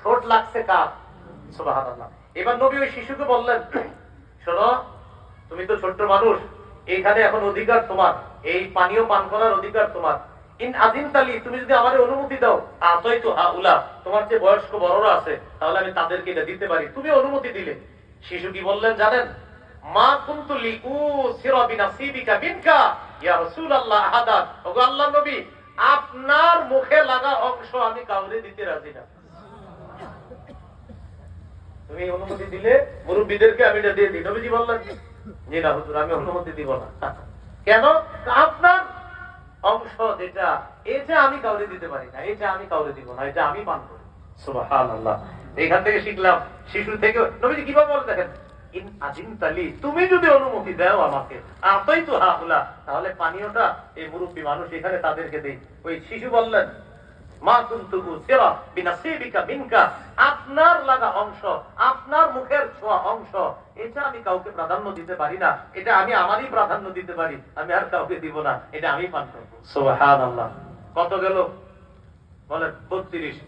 ঠোঁট লাগছে এবার নবী ওই শিশুকে বললেন, শোনো, তুমি তো ছোট্ট মানুষ, এইখানে এখন অধিকার তোমার, এই পানীয় পান করার অধিকার তোমার। ইন তালি তুমি যদি আমার অনুমতি দাও আতই তো তোমার যে বয়স্ক বড়রা আছে, তাহলে আমি তাদেরকে এটা দিতে পারি। তুমি অনুমতি দিলে। শিশু কি বললেন জানেন? মা কুনতু লিকু সিরা বিনাসিবিকা মিনকা, ইয়া ওগো নবী, আপনার মুখে লাগা অংশ আমি কাউরে দিতে রাজি না। তুমি অনুমতি দিলে মুরব্বীদেরকে আমি এটা দিয়ে দিই। নবীজি বললেন, জি না হুজুর, আমি অনুমতি দিব না। কেন? আপনার অংশ যেটা এটা আমি কাউরে দিতে পারি না এটা আমি কাউরে দিব না, এটা আমি পান করি। থেকে শিখলাম শিশু থেকে। নবীজি কীভাবে বলে দেখেন তুমি যদি অনুমতি দাও আমাকে আতই তো হাফলা তাহলে পানীয়টা এই মুরব্বী মানুষ এখানে তাদেরকে দেই। ওই শিশু বললেন, মা সিরা বিনাসিবিকা আপনার লাগা অংশ আপনার মুখের ছোঁয়া অংশ এটা আমি কাউকে প্রাধান্য দিতে পারি না। এটা আমি আমারই প্রাধান্য দিতে পারি। আমি আর কাউকে দিব না। এটা আমি পান করব। সুবহানাল্লাহ। কত গেল? বলেন 32